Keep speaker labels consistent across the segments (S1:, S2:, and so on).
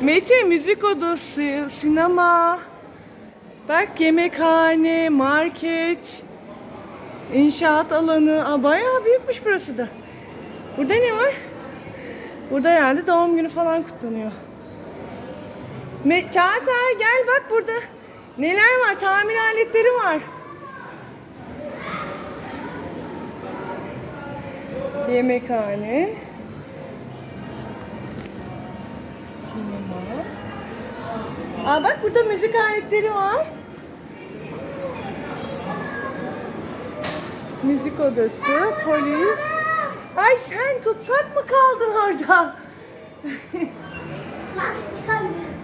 S1: Mete müzik odası, sinema. Bak yemekhane, market, inşaat alanı. Aa, bayağı büyükmüş burası da. Burada ne var? Burada herhalde doğum günü falan kutlanıyor. Me Çağatay gel bak burada. Neler var? Tamir aletleri var. Yemekhane. Aa bak burada müzik aletleri var. Müzik odası, polis. Ay sen tutsak mı kaldın orada?
S2: Nasıl çıkamıyorum?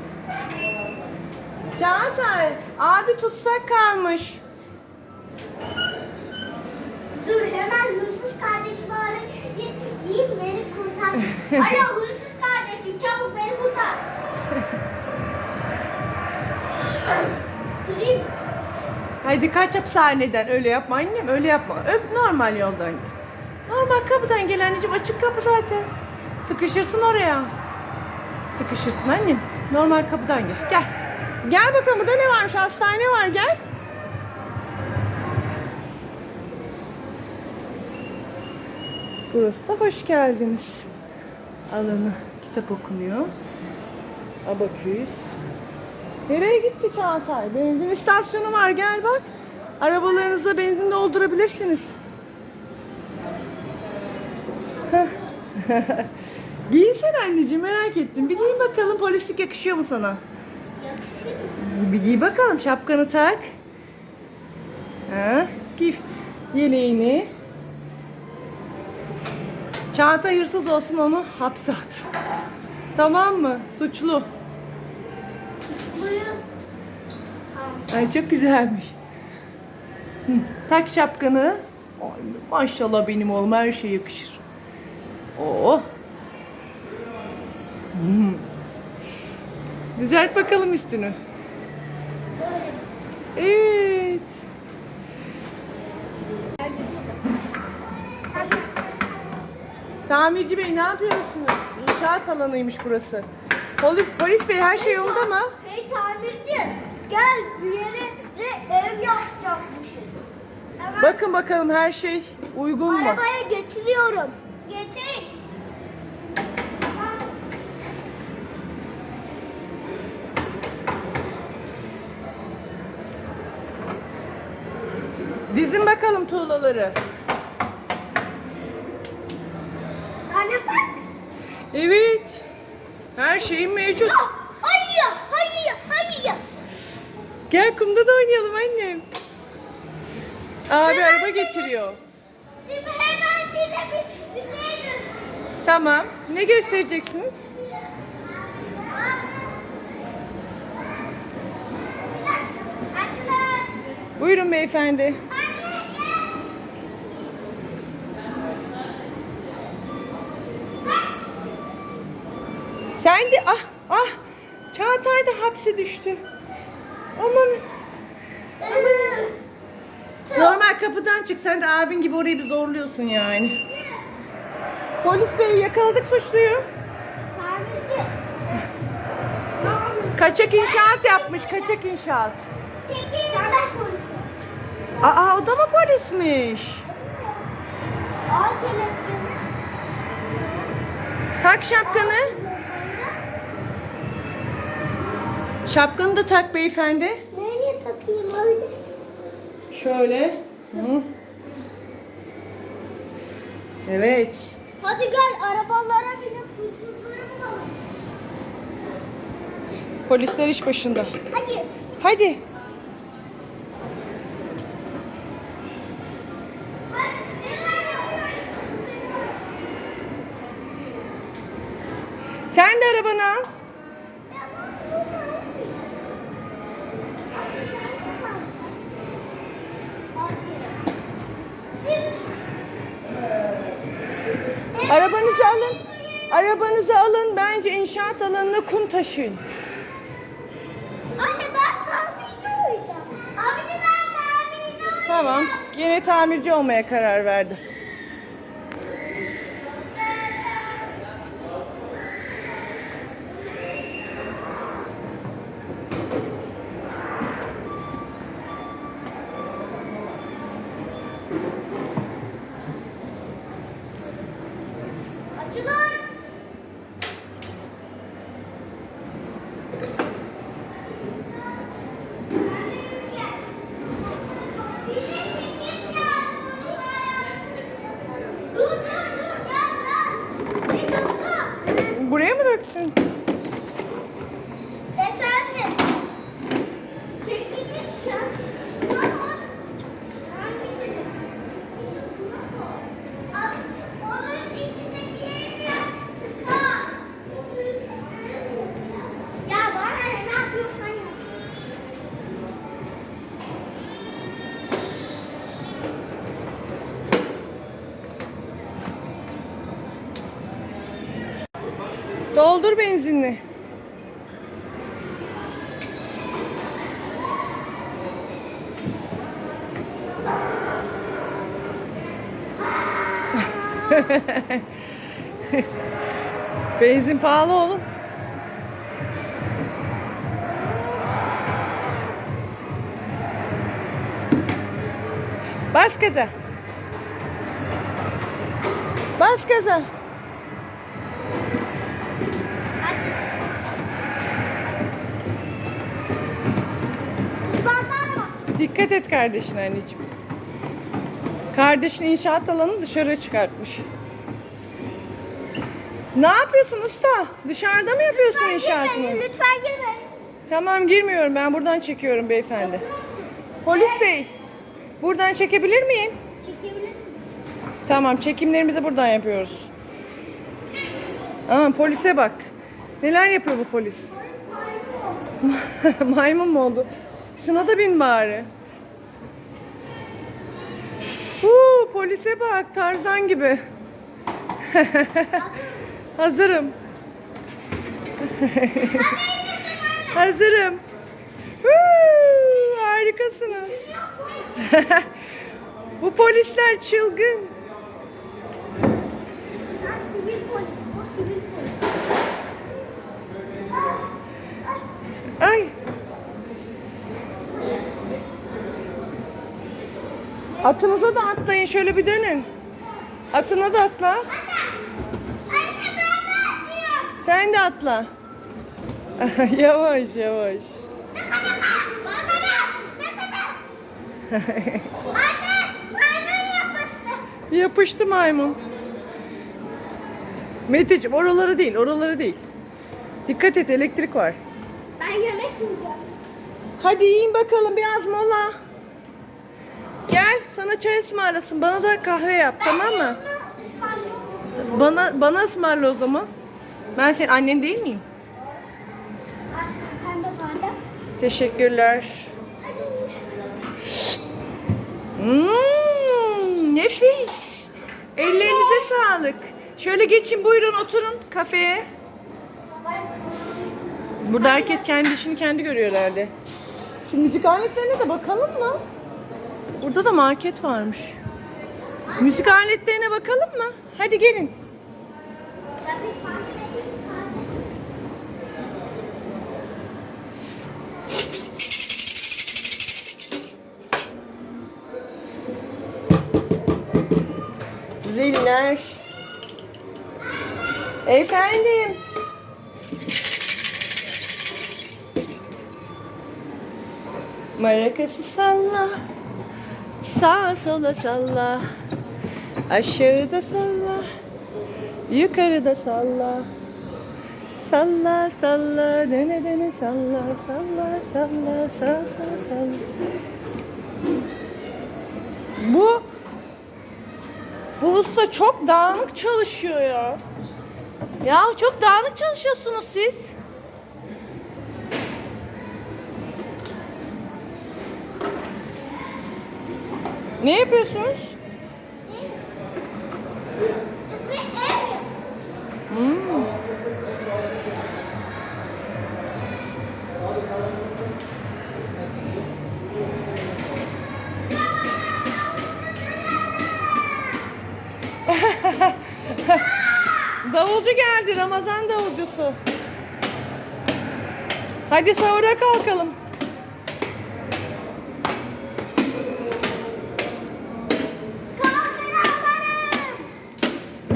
S1: Çağatay, abi tutsak kalmış.
S2: Dur hemen hırsız kardeşimi yiyeyim beni kurtarsın. Alo hırsız kardeşim çabuk beni kurtar. Kırayım.
S1: Haydi kaç hapishaneden öyle yapma annem öyle yapma. Öp normal yoldan. Normal kapıdan gel anneciğim açık kapı zaten. Sıkışırsın oraya. Sıkışırsın annem. Normal kapıdan gel. Gel. Gel bakalım burada ne varmış? Hastane var gel. Burası da hoş geldiniz. Alanı kitap okunuyor. Abaküs. Nereye gitti Çağatay? Benzin istasyonu var gel bak. Arabalarınızla benzin doldurabilirsiniz. Giyinsene anneciğim merak ettim. Bir giyin bakalım polislik yakışıyor mu sana?
S2: Yakışır mı?
S1: Bir giy bakalım şapkanı tak. Ha, giy yeleğini. Çağatay hırsız olsun onu hapse at. Tamam mı? Suçlu. Ay çok güzelmiş. Tak şapkanı. Ay, maşallah benim oğlum her şey yakışır. Oo. Hmm. Düzelt bakalım üstünü. Evet. Tamirci bey ne yapıyorsunuz? İnşaat alanıymış burası. Polis, polis bey her şey yolunda mı?
S2: Hey tamirci gel bir yere ev yapacakmışız. Hemen
S1: Bakın bakalım her şey uygun mu?
S2: arabaya getiriyorum. Getir.
S1: Dizin bakalım tuğlaları.
S2: Anne bak.
S1: Evet. Her şeyin mevcut.
S2: Ah, Hayır, hayır, hayır.
S1: Gel kumda da oynayalım annem. Abi araba getiriyor.
S2: Şimdi hemen size bir, bir şey göstereyim.
S1: Tamam. Ne göstereceksiniz?
S2: Açılın.
S1: Buyurun beyefendi. Sen de ah ah Çağatay da hapse düştü. Aman. Normal kapıdan çık. Sen de abin gibi orayı bir zorluyorsun yani. Polis bey yakaladık suçluyu. Kaçak inşaat yapmış. Kaçak inşaat. Aa o da mı polismiş? Tak şapkanı. Şapkanı da tak beyefendi.
S2: Nereye takayım öyle?
S1: Şöyle. Hı. Evet.
S2: Hadi gel arabalara binip hırsızları bulalım.
S1: Polisler iş başında.
S2: Hadi.
S1: Hadi. Sen de arabanı al. Alanına kum taşıyın.
S2: Anne ben tamirci olacağım. Abi de ben tamirci olacağım.
S1: Tamam. Yine tamirci olmaya karar verdi. Benzin pahalı oğlum. Bas gaza. Bas gaza. Dikkat et kardeşine anneciğim. Kardeşin inşaat alanı dışarı çıkartmış. Ne yapıyorsun usta? Dışarıda mı yapıyorsun inşaatını?
S2: Girmeyin, Lütfen girme.
S1: Tamam girmiyorum ben buradan çekiyorum beyefendi. Polis bey buradan çekebilir miyim?
S2: Çekebilirsin.
S1: Tamam çekimlerimizi buradan yapıyoruz. Aa, polise bak. Neler yapıyor bu polis? Maymun mu oldu? Şuna da bin bari. Polise bak Tarzan gibi. Hazırım. Hazırım. Huu, harikasınız. bu polisler çılgın.
S2: Sen sivil polis. O sivil polis.
S1: Ay. Atınıza da atlayın şöyle bir dönün. Atına da atla.
S2: Anne ben de atlıyorum.
S1: Sen de atla. yavaş yavaş.
S2: Anne. Maymun yapıştı.
S1: Yapıştı maymun. Meteciğim oraları değil oraları değil. Dikkat et elektrik var.
S2: Ben yemek yiyeceğim.
S1: Hadi yiyin bakalım biraz mola. Gel sana çay ısmarlasın. Bana da kahve yap tamam mı? Bana bana ısmarla o zaman. Ben senin annen değil miyim? Teşekkürler. Hmm, nefis. Ellerinize sağlık. Şöyle geçin buyurun oturun kafeye. Burada herkes kendi işini kendi görüyor herhalde. Şu müzik aletlerine de bakalım mı? Burada da market varmış. Müzik aletlerine bakalım mı? Hadi gelin. Ziller. Efendim. Marakası salla. Sağa sola salla. Aşağıda salla. Yukarıda salla. Salla salla dene dene salla salla salla sağ sağ salla. Bu bu usta çok dağınık çalışıyor ya. Ya çok dağınık çalışıyorsunuz siz. Ne yapıyorsunuz? Hmm. Davulcu geldi, Ramazan davulcusu. Hadi sahura kalkalım.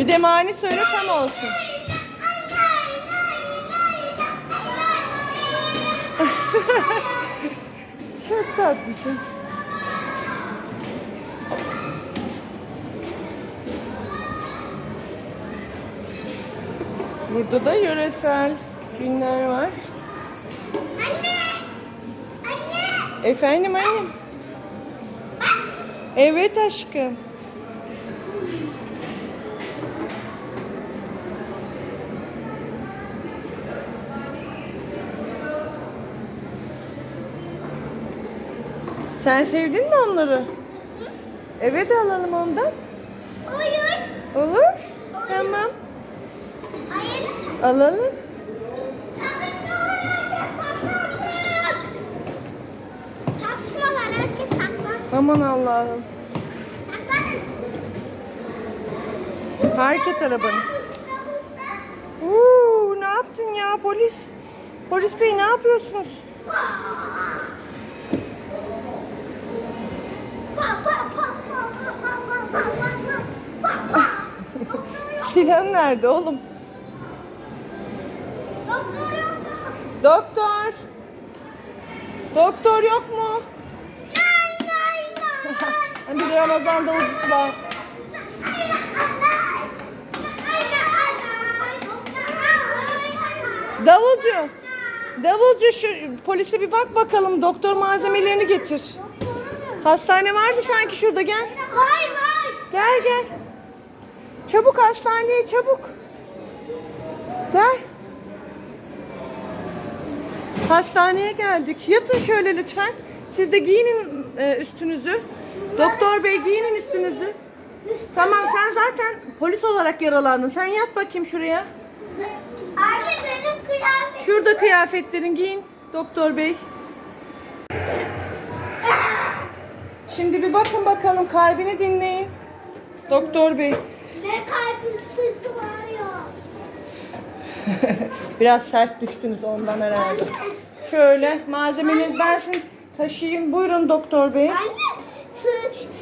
S1: Bir de mani söyle tam olsun. Çok tatlısın. Burada da yöresel günler var.
S2: Anne. Anne.
S1: Efendim annem? Evet aşkım. Sen sevdin mi onları? Eve de alalım ondan.
S2: Olur.
S1: Olur. Olur. Tamam.
S2: Hayır.
S1: Alalım. Çalışma herkes saklansın. Çalışma var herkes saklansın. Aman Allah'ım.
S2: Saklanın.
S1: Fark et arabanı. Uuu ne yaptın ya polis? Polis bey ne yapıyorsunuz? Aa! Silah nerede oğlum?
S2: Doktor yok mu?
S1: Doktor. Doktor yok mu?
S2: Lay.
S1: Bir Ramazan davulcusu var. Davulcu. Davulcu şu polise bir bak bakalım. Doktor malzemelerini getir. Hastane vardı sanki şurada gel. Gel gel. Çabuk hastaneye çabuk. Gel. Hastaneye geldik. Yatın şöyle lütfen. Siz de giyinin e, üstünüzü. Doktor bey giyinin üstünüzü. Tamam sen zaten polis olarak yaralandın. Sen yat bakayım şuraya.
S2: Anne benim kıyafetim.
S1: Şurada kıyafetlerin giyin doktor bey. Şimdi bir bakın bakalım kalbini dinleyin. Doktor bey.
S2: Ne kalbim sırtım ağrıyor.
S1: Biraz sert düştünüz ondan herhalde. Şöyle malzemeleriniz ben sizin taşıyayım. Buyurun doktor bey.
S2: Anne sı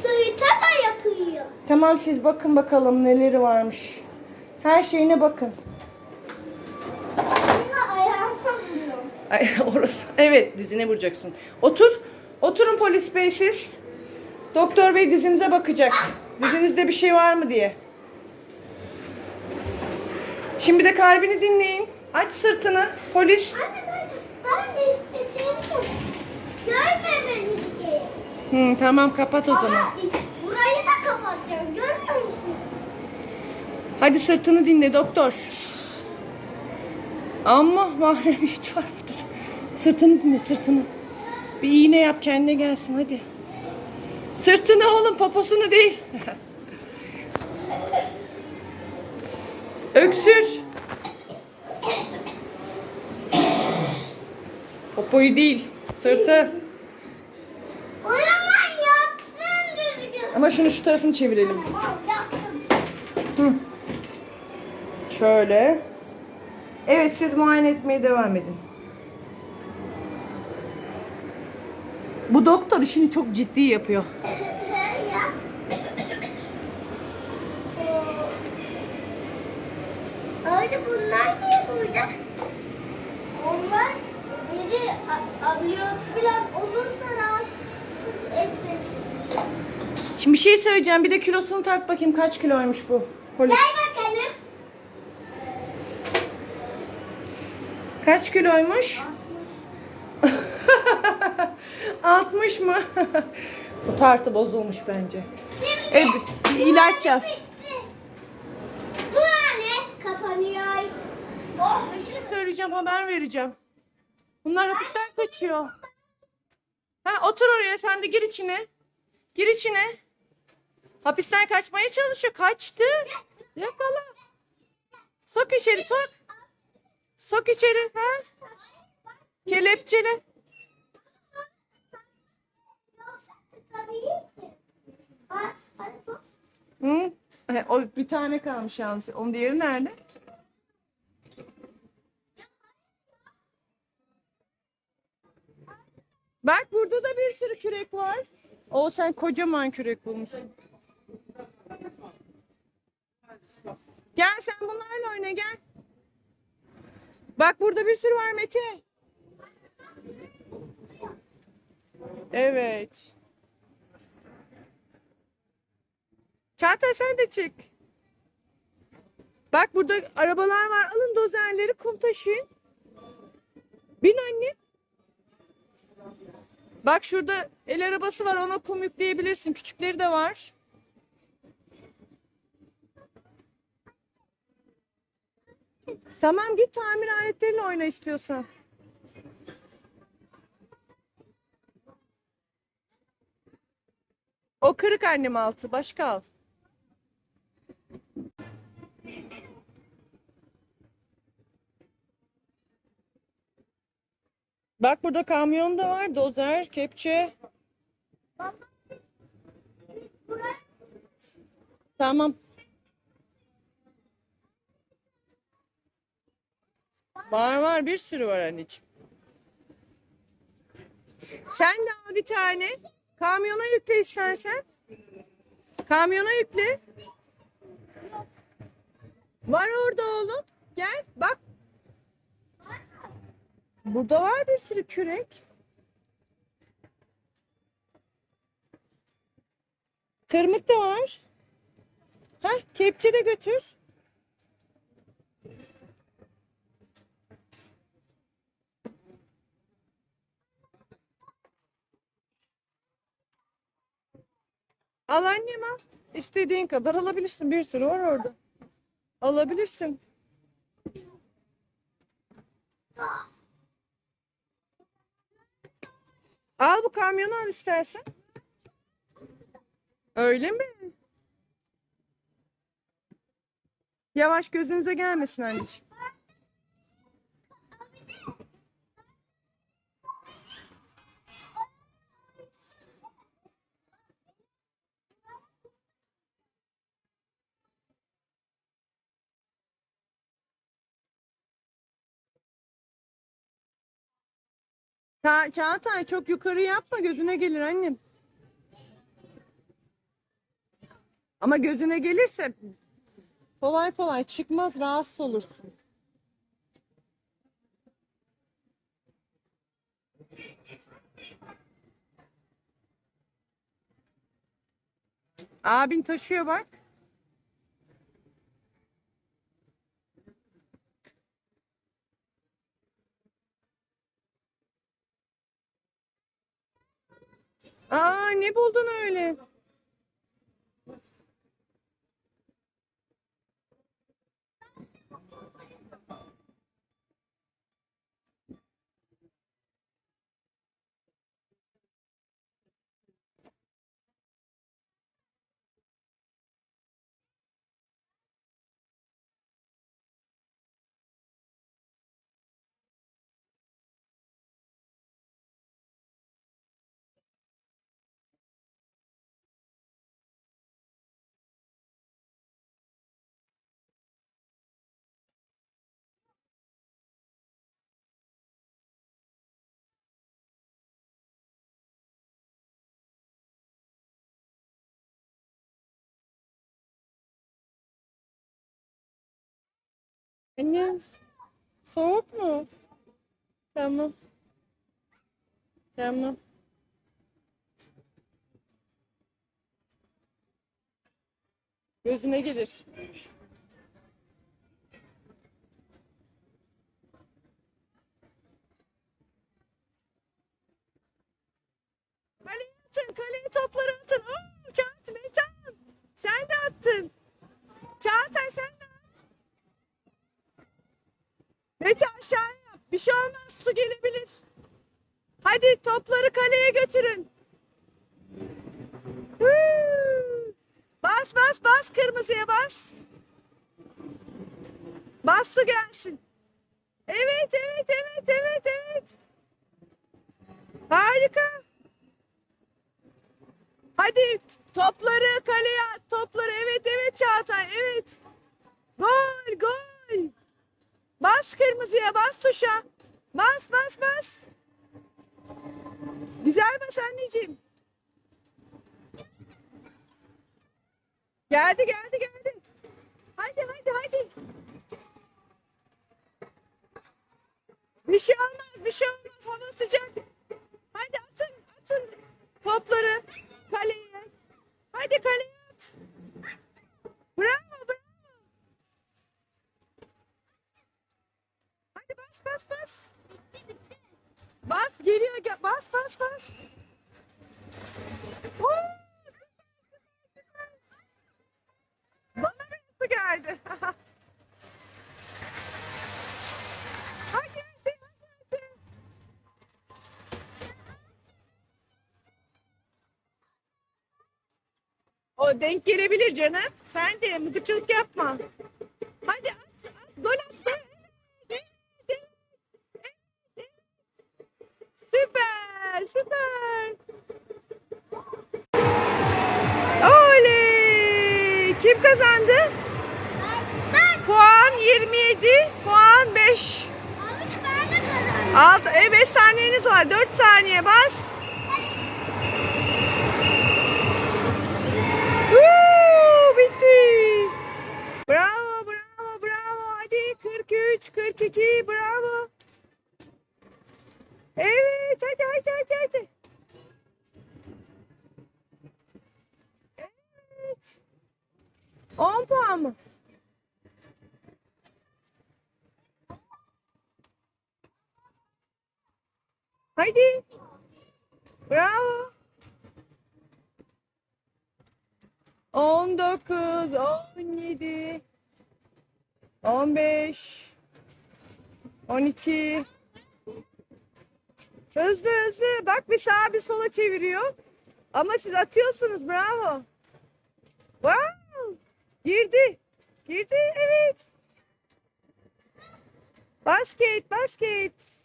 S2: sırta da yapıyor.
S1: Tamam siz bakın bakalım neleri varmış. Her şeyine bakın.
S2: Anne.
S1: Ay, orası. Evet dizine vuracaksın. Otur. Oturun polis bey siz. Doktor bey dizinize bakacak. Dizinizde bir şey var mı diye. Şimdi de kalbini dinleyin. Aç sırtını. Polis.
S2: Anne ben, ben istediğim. Görmemeni.
S1: Hı, tamam kapat o zaman.
S2: Ama burayı da kapatacağım. Görmüyor musun?
S1: Hadi sırtını dinle doktor. Ama mahremiyet var burada. Sırtını dinle sırtını. Bir iğne yap kendine gelsin hadi. Sırtını oğlum poposunu değil. Öksür. Popoyu değil sırtı.
S2: O zaman yaksın düzgün.
S1: Ama şunu şu tarafını çevirelim. Hı. Şöyle. Evet siz muayene etmeye devam edin. Bu doktor işini çok ciddi yapıyor.
S2: ya. Öyle bunlar niye burada? Onlar biri a- ameliyat falan olursa rahatsız etmesin.
S1: Şimdi bir şey söyleyeceğim. Bir de kilosunu tart bakayım kaç kiloymuş bu polis.
S2: Gel bakalım.
S1: Kaç kiloymuş? 60 mı? bu tartı bozulmuş bence.
S2: Şimdi
S1: Evet, bir ilaç yaz.
S2: bitti. Bu anne kapanıyor. Oh,
S1: Bir söyleyeceğim, haber vereceğim. Bunlar hapisten kaçıyor. Ha, otur oraya, sen de gir içine. Gir içine. Hapisten kaçmaya çalışıyor. Kaçtı. Yakala. Sok içeri, sok. Sok içeri. Ha?
S2: Bak.
S1: Hı? E, O bir tane kalmış yalnız. Onun diğeri nerede? Bak burada da bir sürü kürek var. O sen kocaman kürek bulmuşsun. Gel sen bunlarla oyna gel. Bak burada bir sürü var Mete. Evet. Çağatay sen de çık. Bak burada arabalar var. Alın dozerleri kum taşıyın. Bin anne. Bak şurada el arabası var. Ona kum yükleyebilirsin. Küçükleri de var. Tamam git tamir aletleriyle oyna istiyorsan. O kırık annem altı. Başka al. Bak burada kamyon da var. Dozer, kepçe. Tamam. Var var bir sürü var anneciğim. Sen de al bir tane. Kamyona yükle istersen. Kamyona yükle. Var orada oğlum. Gel bak. Burada var bir sürü kürek. Tırmık da var. Heh, kepçe de götür. Al annem al. İstediğin kadar alabilirsin. Bir sürü var orada. Alabilirsin. Al bu kamyonu al istersen. Öyle mi? Yavaş gözünüze gelmesin anneciğim. Ça Çağatay çok yukarı yapma gözüne gelir annem. Ama gözüne gelirse kolay kolay çıkmaz rahatsız olursun. Abin taşıyor bak. Aa ne buldun öyle? Annem soğuk mu? Tamam. Tamam. Gözüne gelir. Kaleye atın, kaleye topları atın. Oo, Çağat, Metan. Sen de attın. Çağatay sen de at. Mete aşağıya yap. Bir şey olmaz, su gelebilir. Hadi topları kaleye götürün. Huu! Bas bas bas kırmızıya bas. Bas su gelsin. Evet evet evet evet evet. Harika. Hadi topları kaleye at. Topları evet evet Çağatay evet. Gol gol. Bas kırmızıya bas tuşa. Bas bas bas. Güzel bas anneciğim. Geldi geldi geldi. Haydi haydi haydi. Bir şey olmaz bir şey olmaz hava sıcak. Haydi atın atın topları kaleye. Haydi kaleye at. Bravo bravo. Bas bas bas. Bas geliyor gel bas bas bas. Oo. Bana bir su geldi. hadi. O denk gelebilir canım. Sen de mızıkçılık yapma. 6, e, 5 saniyeniz var. 4 saniye bas. Woo, bitti. Bravo, bravo, bravo. Hadi 43, 42, bravo. Haydi. Bravo. 19, 17, 15, 12. Hızlı hızlı. Bak bir sağa bir sola çeviriyor. Ama siz atıyorsunuz. Bravo. Wow. Girdi. Girdi. Evet. Basket, basket.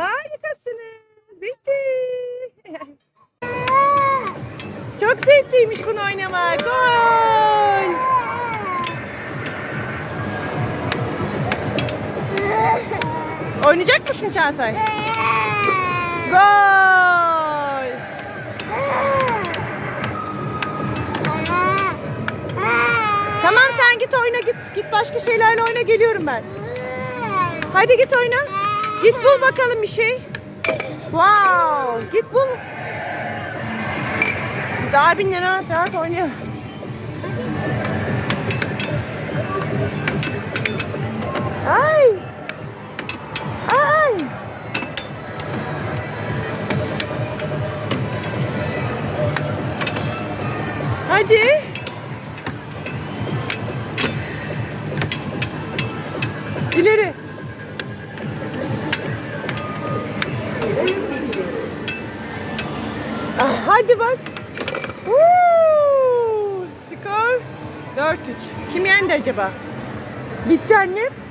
S1: Harikasınız. Bitti. Çok zevkliymiş bunu oynamak. Gol. Oynayacak mısın Çağatay? Gol. Tamam sen git oyna git. Git başka şeylerle oyna geliyorum ben. Hadi git oyna. Git bul bakalım bir şey. Wow. Git bul. Biz abinle rahat rahat oynayalım. Ay. Ay. Hadi. Bitti annem.